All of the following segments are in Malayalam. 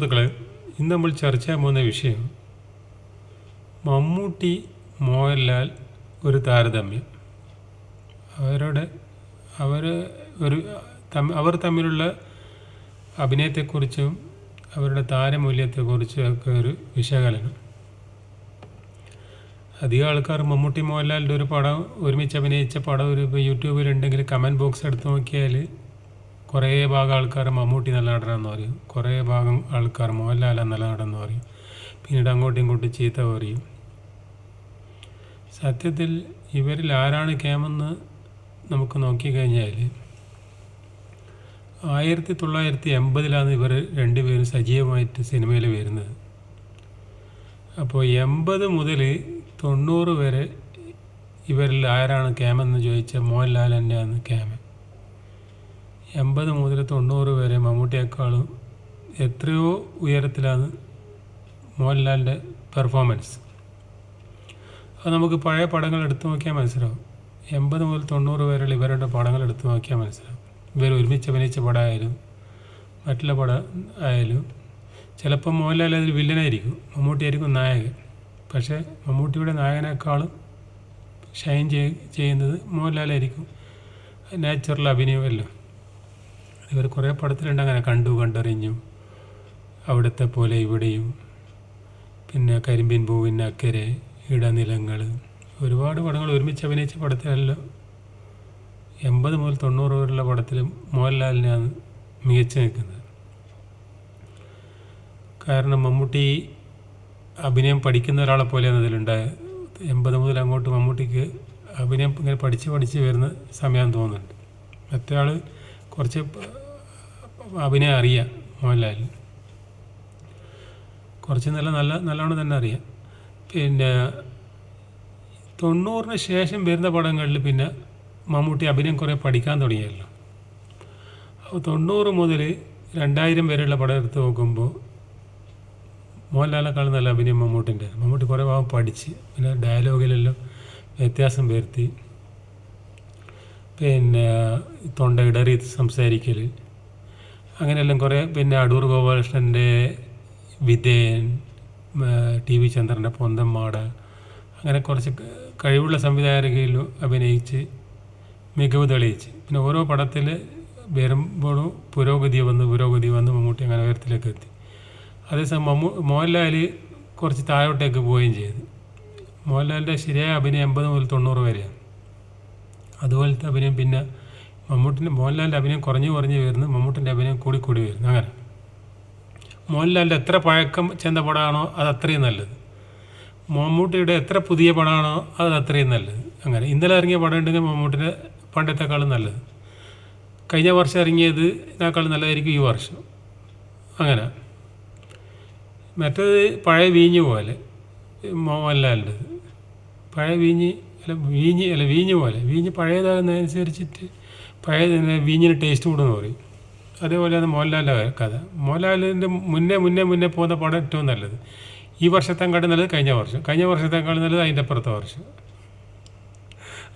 സുഹൃത്തുക്കളെ ഇന്ന് നമ്മൾ ചർച്ച ചെയ്യാൻ പോകുന്ന വിഷയം മമ്മൂട്ടി മോഹൻലാൽ ഒരു താരതമ്യം. അവരുടെ അവർ ഒരു അവർ തമ്മിലുള്ള അഭിനയത്തെക്കുറിച്ചും അവരുടെ താരമൂല്യത്തെക്കുറിച്ചും ഒക്കെ ഒരു വിശകലനം. അധികം ആൾക്കാർ മമ്മൂട്ടി മോഹൻലാലിന്റെ ഒരു പടം ഒരുമിച്ച് അഭിനയിച്ച പടം ഒരു ഇപ്പോൾ യൂട്യൂബിലുണ്ടെങ്കിൽ കമന്റ് ബോക്സ് എടുത്ത് നോക്കിയാൽ കുറേ ഭാഗം ആൾക്കാർ മമ്മൂട്ടി നല്ല നടനെന്ന് പറയും. കുറേ ഭാഗം ആൾക്കാർ മോഹൻലാൽ നല്ല നടനെന്ന് പറയും. പിന്നീട് അങ്ങോട്ടും ഇങ്ങോട്ടും ചീത്ത പറയും. സത്യത്തിൽ ഇവരിൽ ആരാണ് കേമെന്ന് നമുക്ക് നോക്കിക്കഴിഞ്ഞാൽ ആയിരത്തി തൊള്ളായിരത്തി എൺപതിലാണ് ഇവർ രണ്ടുപേരും സജീവമായിട്ട് സിനിമയിൽ വരുന്നത്. അപ്പോൾ എൺപത് മുതൽ തൊണ്ണൂറ് വരെ ഇവരിൽ ആരാണ് ക്യാമെന്ന് ചോദിച്ചാൽ മോഹൻലാൽ തന്നെയാണ് ക്യാമ എൺപത് മുതൽ തൊണ്ണൂറ് വരെ മമ്മൂട്ടിയേക്കാളും എത്രയോ ഉയരത്തിലാണ് മോഹൻലാലിന്റെ പെർഫോമൻസ്. അത് നമുക്ക് പഴയ പടങ്ങൾ എടുത്തു നോക്കിയാൽ മനസ്സിലാവും. എൺപത് മുതൽ തൊണ്ണൂറ് വരെയുള്ള ഇവരുടെ പടങ്ങൾ എടുത്തു നോക്കിയാൽ മനസ്സിലാവും. ഇവർ ഒരുമിച്ച് അഭിനയിച്ച പടമായാലും മറ്റുള്ള പടം ആയാലും ചിലപ്പോൾ മോഹൻലാൽ അതിൽ വില്ലനായിരിക്കും മമ്മൂട്ടിയായിരിക്കും നായകൻ. പക്ഷേ മമ്മൂട്ടിയുടെ നായകനേക്കാളും ഷൈൻ ചെയ് ചെയ്യുന്നത് മോഹൻലാലായിരിക്കും നാച്ചുറൽ അഭിനയമല്ലോ ഇവർ കുറേ പടത്തിലുണ്ട് അങ്ങനെ കണ്ടു കണ്ടറിഞ്ഞു. അവിടുത്തെ പോലെ ഇവിടെയും. പിന്നെ കരിമ്പിൻ പൂവിന്റെ അക്കരെ ഇടനിലങ്ങൾ. ഒരുപാട് പടങ്ങൾ. ഒരുമിച്ച് അഭിനയിച്ച പടത്തിലല്ല. എൺപത് മുതൽ തൊണ്ണൂറ് വരെയുള്ള പടത്തിൽ മോഹൻലാലിനെയാണ് മികച്ചു നിൽക്കുന്നത്. കാരണം മമ്മൂട്ടി അഭിനയം പഠിക്കുന്ന ഒരാളെ പോലെയാണ് അതിലുണ്ടായത് എൺപത് മുതൽ അങ്ങോട്ട് മമ്മൂട്ടിക്ക് അഭിനയം ഇങ്ങനെ പഠിച്ച് പഠിച്ച് വരുന്ന സമയം തോന്നുന്നുണ്ട്. മറ്റേ കുറച്ച് അഭിനയം അറിയാം മോഹൻലാലിന്. കുറച്ച് നല്ല നല്ല നല്ലോണം തന്നെ അറിയാം. പിന്നെ തൊണ്ണൂറിന് ശേഷം വരുന്ന പടങ്ങളിൽ പിന്നെ മമ്മൂട്ടി അഭിനയം കുറേ പഠിക്കാൻ തുടങ്ങിയല്ലോ. അപ്പോൾ തൊണ്ണൂറ് മുതൽ രണ്ടായിരം വരെയുള്ള പടം എടുത്ത് നോക്കുമ്പോൾ മോഹൻലാലിനേക്കാളും നല്ല അഭിനയം മമ്മൂട്ടിന്റെ. മമ്മൂട്ടി കുറേ ഭാഗം പഠിച്ച് പിന്നെ ഡയലോഗിലെല്ലാം വ്യത്യാസം വരുത്തി. പിന്നെ തൊണ്ട ഇടറി സംസാരിക്കൽ അങ്ങനെയെല്ലാം കുറേ പിന്നെ അടൂർ ഗോപാലകൃഷ്ണന്റെ വിധേയൻ ടി വി ചന്ദ്രന്റെ പൊന്തമ്മാട് അങ്ങനെ കുറച്ച് കഴിവുള്ള സംവിധായകയിലും അഭിനയിച്ച് മികവ് തെളിയിച്ച്. പിന്നെ ഓരോ പടത്തിൽ വരുമ്പോഴും പുരോഗതി വന്ന് പുരോഗതി വന്ന് മമ്മൂട്ടി അങ്ങനെ ഉയരത്തിലേക്ക് എത്തി. അതേസമയം മമ്മൂ മോഹൻലാൽ കുറച്ച് താഴോട്ടേക്ക് പോവുകയും ചെയ്തു. മോഹൻലാലിന്റെ ശരിയായ അഭിനയം എൺപത് മുതൽ തൊണ്ണൂറ് വരെയാണ്. അതുപോലത്തെ അഭിനയം പിന്നെ മമ്മൂട്ടിന്റെ മോഹൻലാലിന്റെ അഭിനയം കുറഞ്ഞു കുറഞ്ഞ് വരുന്നു മമ്മൂട്ടിന്റെ അഭിനയം കൂടി കൂടി വരുന്നു. അങ്ങനെ. മോഹൻലാലിന്റെ എത്ര പഴക്കം ചെന്ന പടമാണോ അത് അത്രയും നല്ലത്. മമ്മൂട്ടിയുടെ എത്ര പുതിയ പടമാണോ അത് അത്രയും നല്ലത്. അങ്ങനെ. ഇന്നലെ ഇറങ്ങിയ പടം ഉണ്ടെങ്കിൽ മമ്മൂട്ടിന്റെ പണ്ടത്തെക്കാളും നല്ലത്. കഴിഞ്ഞ വർഷം ഇറങ്ങിയത് ഇതിനേക്കാളും നല്ലതായിരിക്കും ഈ വർഷം. അങ്ങനെ. മറ്റേത് പഴയ വീഞ്ഞ് പോലെ മോഹൻലാലിന്റെ പഴയ വീഞ്ഞ് അല്ല വീഞ്ഞ് അല്ല വീഞ്ഞ് പോലെ. വീഞ്ഞ് പഴയതാകുന്നതനുസരിച്ചിട്ട് പഴയ വീഞ്ഞിന് ടേസ്റ്റ് കൂടുമെന്ന് പറയും. അതേപോലെയാണ് മോഹൻലാലിന്റെ കഥ. മോഹൻലാലിന്റെ മുന്നേ മുന്നേ മുന്നേ പോകുന്ന പടം ഏറ്റവും നല്ലത്. ഈ വർഷത്തെക്കാളും നല്ലത് കഴിഞ്ഞ വർഷം. കഴിഞ്ഞ വർഷത്തെക്കാളും നല്ലത് അതിന്റെ അപ്പുറത്തെ വർഷം.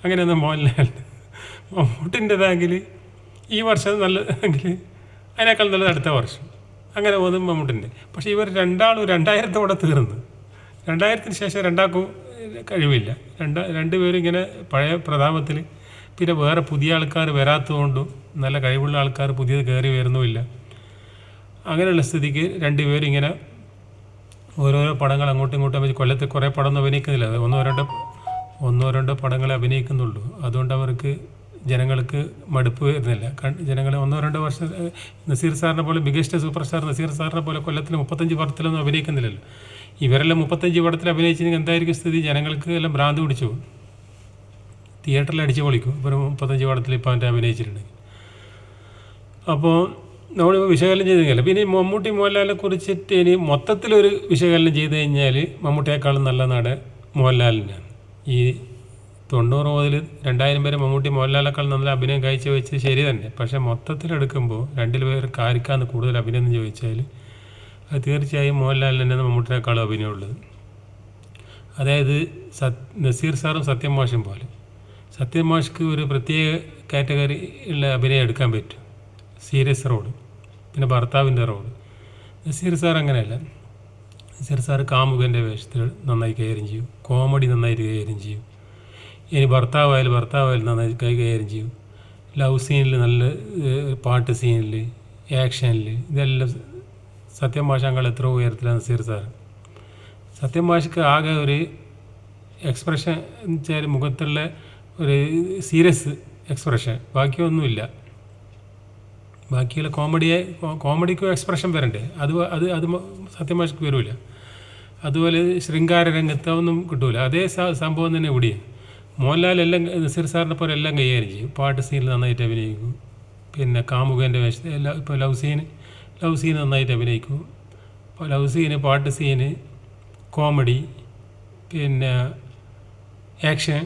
അങ്ങനെയൊന്നും മോഹൻലാലിന്റെ മമ്മൂട്ടിന്റെതാണെങ്കിൽ ഈ വർഷം നല്ലതെങ്കിൽ അതിനേക്കാൾ നല്ലത് അടുത്ത വർഷം. അങ്ങനെ പോകുന്നത് മമ്മൂട്ടിന്റെ. പക്ഷേ ഇവർ രണ്ടാളും രണ്ടായിരത്തോടെ തീർന്നു. രണ്ടായിരത്തിന് ശേഷം രണ്ടാൾക്കും കഴിവില്ല. രണ്ട് രണ്ടുപേരും ഇങ്ങനെ പഴയ പ്രതാപത്തിൽ പിന്നെ വേറെ പുതിയ ആൾക്കാർ വരാത്തതുകൊണ്ടും നല്ല കഴിവുള്ള ആൾക്കാർ പുതിയത് കയറി വരുന്നുമില്ല. അങ്ങനെയുള്ള സ്ഥിതിക്ക് രണ്ടുപേരും ഇങ്ങനെ ഓരോരോ പടങ്ങൾ അങ്ങോട്ടും ഇങ്ങോട്ടും വെച്ച് കൊല്ലത്തിൽ കുറേ പടമൊന്നും അഭിനയിക്കുന്നില്ല. ഒന്നോ രണ്ടോ ഒന്നോ രണ്ടോ പടങ്ങളെ അഭിനയിക്കുന്നുള്ളൂ. അതുകൊണ്ട് അവർക്ക് ജനങ്ങൾക്ക് മടുപ്പ് വരുന്നില്ല. ജനങ്ങളെ ഒന്നോ രണ്ടോ വർഷം നസീർ സാറിനെ പോലെ മികച്ച സൂപ്പർ സ്റ്റാർ നസീർ സാറിനെ പോലെ കൊല്ലത്തിൽ മുപ്പത്തഞ്ച് പടത്തിലൊന്നും അഭിനയിക്കുന്നില്ലല്ലോ. ഇവരെല്ലാം മുപ്പത്തഞ്ച് പടത്തിൽ അഭിനയിച്ചെങ്കിൽ എന്തായിരിക്കും സ്ഥിതി? ജനങ്ങൾക്ക് എല്ലാം ഭ്രാന്ത് പിടിച്ചു പോകും. തിയേറ്ററിൽ അടിച്ചു പൊളിക്കും. ഇപ്പം മുപ്പത്തഞ്ച് പടത്തിൽ ഇപ്പോൾ അവന്റെ അഭിനയിച്ചിട്ടുണ്ടെങ്കിൽ. അപ്പോൾ നമ്മൾ വിശകലനം ചെയ്ത് കഴിഞ്ഞാൽ പിന്നെ മമ്മൂട്ടി മോഹൻലാലിനെ കുറിച്ചിട്ട് ഇനി മൊത്തത്തിലൊരു വിശകലനം ചെയ്ത് കഴിഞ്ഞാൽ മമ്മൂട്ടിയേക്കാളും നല്ല നാട് മോഹൻലാലിനാണ്. ഈ തൊണ്ണൂറ് മുതൽ രണ്ടായിരം പേര് മമ്മൂട്ടി മോഹൻലാലിനേക്കാൾ നല്ല അഭിനയം കാഴ്ച വെച്ച് ശരി തന്നെ. പക്ഷേ മൊത്തത്തിലെടുക്കുമ്പോൾ രണ്ടിൽ പേർക്ക് ആർക്കാന്ന് കൂടുതൽ അഭിനയം എന്ന് ചോദിച്ചാൽ അത് തീർച്ചയായും മോഹൻലാലിന് തന്നെയാണ് മമ്മൂട്ടിനേക്കാളും അഭിനയമുള്ളത് അതായത് സത് നസീർ സാറും സത്യം മോശം പോലെ. സത്യം മാഷ്ക്ക് ഒരു പ്രത്യേക കാറ്റഗറി ഉള്ള അഭിനയം എടുക്കാൻ പറ്റും. സീരിയസ് റോഡ് പിന്നെ ഭർത്താവിന്റെ റോഡ് നസീർ സാർ അങ്ങനെയല്ല. നസീർ സാർ കാമുകന്റെ വേഷത്തിൽ നന്നായി കൈകാര്യം ചെയ്യും. കോമഡി നന്നായിട്ട് കൈകാര്യം ചെയ്യും. ഇനി ഭർത്താവായാലും ഭർത്താവായാലും നന്നായി കൈകാര്യം ചെയ്യും. ലവ് സീനിൽ നല്ല പാട്ട് സീനിൽ ആക്ഷനിൽ ഇതെല്ലാം സത്യം ഭാഷാങ്കൾ എത്ര ഉയരത്തിലാണ് നസീർ സാർ. സത്യം ഭാഷയ്ക്ക് ആകെ ഒരു എക്സ്പ്രഷൻ എന്ന് വെച്ചാൽ മുഖത്തുള്ള ഒരു സീരിയസ് എക്സ്പ്രഷൻ ബാക്കിയൊന്നുമില്ല. ബാക്കിയുള്ള കോമഡിയെ കോമഡിക്കും എക്സ്പ്രഷൻ വരണ്ടേ. അത് അത് അത് സത്യം ഭാഷയ്ക്ക് വരില്ല അതുപോലെ ശൃംഗാര രംഗത്തൊന്നും കിട്ടൂല. അതേ സംഭവം തന്നെ ഇവിടെയും. മോഹൻലാൽ എല്ലാം നസീർ സാറിനെ പോലെ എല്ലാം കൈകാര്യം ചെയ്യും. പാട്ട് സീനിൽ നന്നായിട്ട് അഭിനയിക്കും. പിന്നെ കാമുകന്റെ വേഷത്തിൽ എല്ലാ ഇപ്പോൾ ലവ് സീന് ലവ് സീൻ നന്നായിട്ട് അഭിനയിക്കും. ഇപ്പോൾ ലവ് സീന് പാട്ട് സീന് കോമഡി പിന്നെ ആക്ഷൻ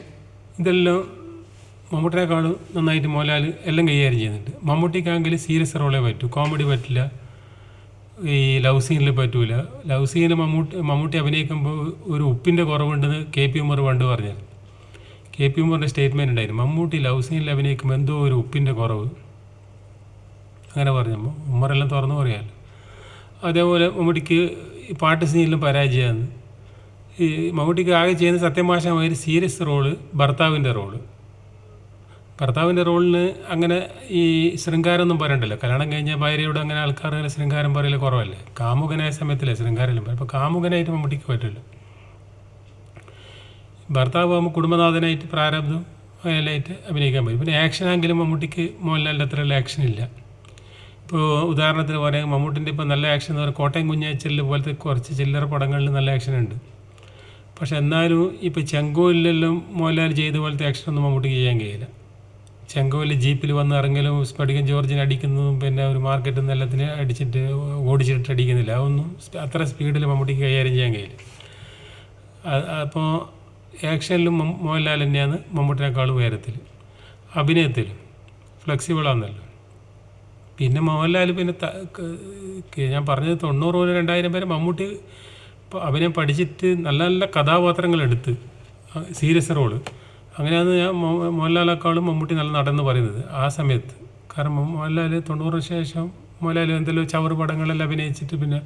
ഇതെല്ലാം മമ്മൂട്ടിനെക്കാളും നന്നായിട്ട് മോഹൻലാൽ എല്ലാം കൈകാര്യം ചെയ്യുന്നുണ്ട്. മമ്മൂട്ടിക്കാണെങ്കിൽ സീരിയസ് റോളേ പറ്റൂ. കോമഡി പറ്റില്ല. ഈ ലവ് സീനിൽ പറ്റൂല. ലവ് സീനിൽ മമ്മൂട്ടി മമ്മൂട്ടി അഭിനയിക്കുമ്പോൾ ഒരു ഉപ്പിന്റെ കുറവുണ്ടെന്ന് കെ പി ഉമർ പണ്ട് പറഞ്ഞത് കെ പി മോറിന്റെ സ്റ്റേറ്റ്മെന്റ് ഉണ്ടായിരുന്നു. മമ്മൂട്ടി ലവ് സീനിൽ അഭിനയിക്കുമ്പോൾ എന്തോ ഒരു ഉപ്പിന്റെ കുറവ്. അങ്ങനെ പറഞ്ഞു. ഉമ്മറെല്ലാം തുറന്നു പറയാമല്ലോ അതേപോലെ മമ്മൂട്ടിക്ക് പാട്ട് സീനിലും പരാജയമാണ്. ഈ മമ്മൂട്ടിക്ക് ആകെ ചെയ്യുന്ന സത്യമാശമായ ഒരു സീരിയസ് റോൾ ഭർത്താവിന്റെ റോൾ ഭർത്താവിന്റെ റോളിന് അങ്ങനെ ഈ ശൃംഗാരമൊന്നും പറയണ്ടല്ലോ. കല്യാണം കഴിഞ്ഞ ഭാര്യയോട് അങ്ങനെ ആൾക്കാർ ശൃംഗാരം പറയൽ കുറവല്ലേ? കാമുകനായ സമയത്തില്ലേ ശൃംഗാരം പറയും അപ്പോൾ കാമുകനായിട്ട് മമ്മൂട്ടിക്ക് പറ്റില്ല. ഭർത്താവ് ആകുമ്പോൾ കുടുംബനാഥനായിട്ട് പ്രാരബ്ധം അതിലായിട്ട് അഭിനയിക്കാൻ പറ്റും. പിന്നെ ആക്ഷൻ ആങ്കിലും മമ്മൂട്ടിക്ക് മോഹൻലാലിന്റെ അത്രയുള്ള ആക്ഷൻ ഇല്ല. ഇപ്പോൾ ഉദാഹരണത്തിന് പറയുക മമ്മൂട്ടിന്റെ ഇപ്പോൾ നല്ല ആക്ഷൻ എന്ന് പറയുന്നത് കോട്ടയം കുഞ്ഞാച്ചലിൽ പോലത്തെ കുറച്ച് ചില്ലറ പടങ്ങളിൽ നല്ല ആക്ഷൻ ഉണ്ട്. പക്ഷെ എന്നാലും ഇപ്പോൾ ചെങ്കോലിലെല്ലാം മോഹൻലാൽ ചെയ്ത പോലത്തെ ആക്ഷനൊന്നും മമ്മൂട്ടിക്ക് ചെയ്യാൻ കഴിയില്ല. ചെങ്കോലിൽ ജീപ്പിൽ വന്ന് ഇറങ്ങലും സ്പടികൻ ജോർജിനെ അടിക്കുന്നതും പിന്നെ ഒരു മാർക്കറ്റിൽ നിന്ന് എല്ലാത്തിനെ അടിച്ചിട്ട് ഓടിച്ചിട്ട് അടിക്കുന്നില്ല. അതൊന്നും അത്ര സ്പീഡിൽ മമ്മൂട്ടിക്ക് കൈകാര്യം ചെയ്യാൻ കഴിയില്ല. അപ്പോൾ ആക്ഷനിലും മോഹൻലാൽ തന്നെയാണ് മമ്മൂട്ടിനേക്കാളും ഉയരത്തിൽ. അഭിനയത്തിലും ഫ്ലെക്സിബിളാണല്ലോ പിന്നെ മോഹൻലാൽ പിന്നെ ഞാൻ പറഞ്ഞത് തൊണ്ണൂറ് മുതൽ രണ്ടായിരം വരെ മമ്മൂട്ടി അഭിനയം പഠിച്ചിട്ട് നല്ല നല്ല കഥാപാത്രങ്ങൾ എടുത്ത് സീരിയസ് റോൾ. അങ്ങനെയാണ് ഞാൻ മോഹൻലാലേക്കാളും മമ്മൂട്ടി നല്ല നടന്ന് പറയുന്നത് ആ സമയത്ത്. കാരണം മോഹൻലാൽ തൊണ്ണൂറിന് ശേഷം മോഹൻലാൽ എന്തെല്ലോ ചവറ് പടങ്ങളെല്ലാം അഭിനയിച്ചിട്ട് പിന്നെ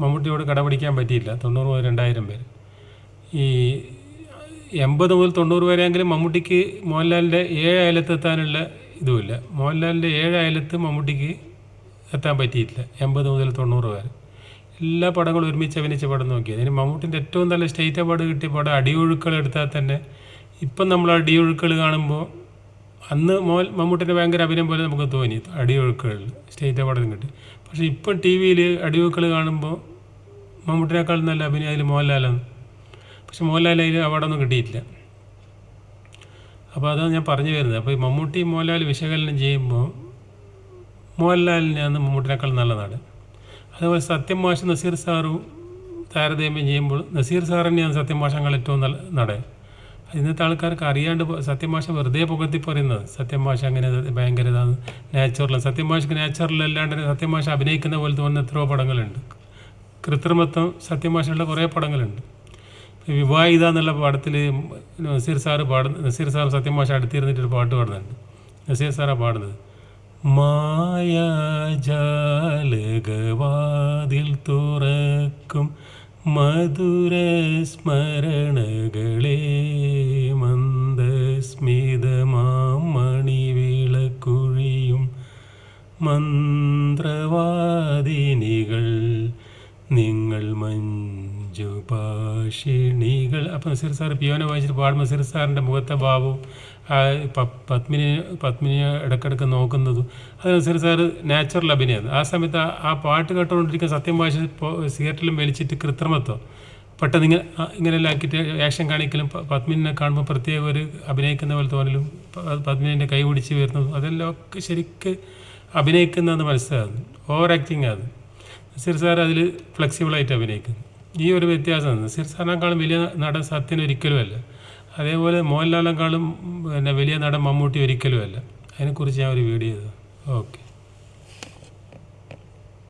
മമ്മൂട്ടിയോട് കടപിടിക്കാൻ പറ്റിയില്ല തൊണ്ണൂറ് മുതൽ രണ്ടായിരം പേര് ഈ എൺപത് മുതൽ തൊണ്ണൂറ് വരെയെങ്കിലും മമ്മൂട്ടിക്ക് മോഹൻലാലിന്റെ ഏഴ് അയലത്തെത്താനുള്ള ഇതുമില്ല. മോഹൻലാലിന്റെ ഏഴ് അയലത്ത് മമ്മൂട്ടിക്ക് എത്താൻ പറ്റിയിട്ടില്ല. എൺപത് മുതൽ തൊണ്ണൂറ് വരെ. എല്ലാ പടങ്ങളും ഒരുമിച്ച് അഭിനയിച്ച പടം നോക്കിയത് ഇനി മമ്മൂട്ടിന്റെ ഏറ്റവും നല്ല സ്റ്റേറ്റ് അവാർഡ് കിട്ടിയ പടം അടിയൊഴുക്കൾ എടുത്താൽ തന്നെ ഇപ്പം നമ്മൾ അടിയൊഴുക്കൾ കാണുമ്പോൾ അന്ന് മോൻ മമ്മൂട്ടിന്റെ ഭയങ്കര അഭിനയം പോലെ നമുക്ക് തോന്നി. അടിയൊഴുക്കുകളിൽ സ്റ്റേറ്റ് അവാർഡും കിട്ടി. പക്ഷേ ഇപ്പം ടി വിയിൽ അടിയൊഴുക്കൾ കാണുമ്പോൾ മമ്മൂട്ടിനേക്കാൾ നല്ല അഭിനയം അതിൽ മോഹൻലാലാണ്. പക്ഷെ മോഹൻലാൽ അതിൽ അവാർഡൊന്നും കിട്ടിയിട്ടില്ല. അപ്പോൾ അതാണ് ഞാൻ പറഞ്ഞു വരുന്നത്. അപ്പോൾ ഈ മമ്മൂട്ടി മോഹൻലാൽ വിശകലനം ചെയ്യുമ്പോൾ മോഹൻലാലിനെയാണ് മമ്മൂട്ടിനേക്കാൾ നല്ല നാട്. അതുപോലെ സത്യം മാഷ് നസീർ സാറും താരതമ്യം ചെയ്യുമ്പോൾ നസീർ സാറിനെയാണ് സത്യം മാഷങ്ങൾ ഏറ്റവും നല്ല നടൻ. ഇന്നത്തെ ആൾക്കാർക്ക് അറിയാണ്ട് പോ- സത്യം മാഷ വെറുതെ പുകത്തി പറയുന്നത് സത്യം മാഷ അങ്ങനെ ഭയങ്കര ഇതാണ് നാച്ചുറൽ സത്യം മാഷക്ക് നാച്ചുറൽ അല്ലാണ്ട് സത്യം മാഷ അഭിനയിക്കുന്ന പോലെ തോന്നുന്ന എത്രയോ പടങ്ങളുണ്ട്. കൃത്രിമത്വം സത്യം മാഷയുടെ കുറേ പടങ്ങളുണ്ട്. വിവാഹിത എന്നുള്ള പാടത്തിൽ നസീർ സാറ് പാടുന്ന നസീർ സാർ സത്യം മാഷ അടുത്തിരുന്നിട്ട് ഒരു പാട്ട് പാടുന്നുണ്ട്. നസീർ സാറാണ് പാടുന്നത്. മായാജാലകവാതിൽ തുറക്കും മധുര സ്മരണകളെ മഞ്ജുപാഷിണികൾ നസീർ സാർ പിയോനെ വായിച്ചിട്ട് പാടുമ്പോൾ നസീർ സാറിന്റെ മുഖത്തെ ഭാവവും പത്മിനി പത്മിനിയെ ഇടയ്ക്കിടയ്ക്ക് നോക്കുന്നതും. അത് നസീർ സാറ് നാച്ചുറൽ അഭിനയം ആ സമയത്ത് ആ- പാട്ട് കേട്ടുകൊണ്ടിരിക്കുന്ന സത്യം വായിച്ച് സിഗരറ്റിലും വലിച്ചിട്ട് കൃത്രിമത്വം. പെട്ടെന്ന് ഇങ്ങനെ ഇങ്ങനെയെല്ലാം ആക്കിയിട്ട് ആക്ഷൻ കാണിക്കലും പത്മിനെ കാണുമ്പോൾ പ്രത്യേക ഒരു അഭിനയിക്കുന്ന പോലെ തോന്നലും പത്മിനിന്റെ കൈ പിടിച്ച് വരുന്നതും അതെല്ലാം ഒക്കെ ശരിക്ക് അഭിനയിക്കുന്നതെന്ന് മനസ്സിലാകുന്നു. ഓവർ ആക്ടിങ് ആണ്. നസീർ സാർ അതിൽ ഫ്ലെക്സിബിളായിട്ട് അഭിനയിക്കുന്നു. ഈ ഒരു വ്യത്യാസമാണ് നസീർ സാറിനേക്കാളും വലിയ നടൻ സത്യൻ ഒരിക്കലുമല്ല. അതേപോലെ മോഹൻലാലിനേക്കാളും പിന്നെ വലിയ നടൻ മമ്മൂട്ടി ഒരിക്കലുമല്ല. അതിനെക്കുറിച്ച് ഞാൻ ഒരു വീഡിയോ ചെയ്തു. ഓക്കെ.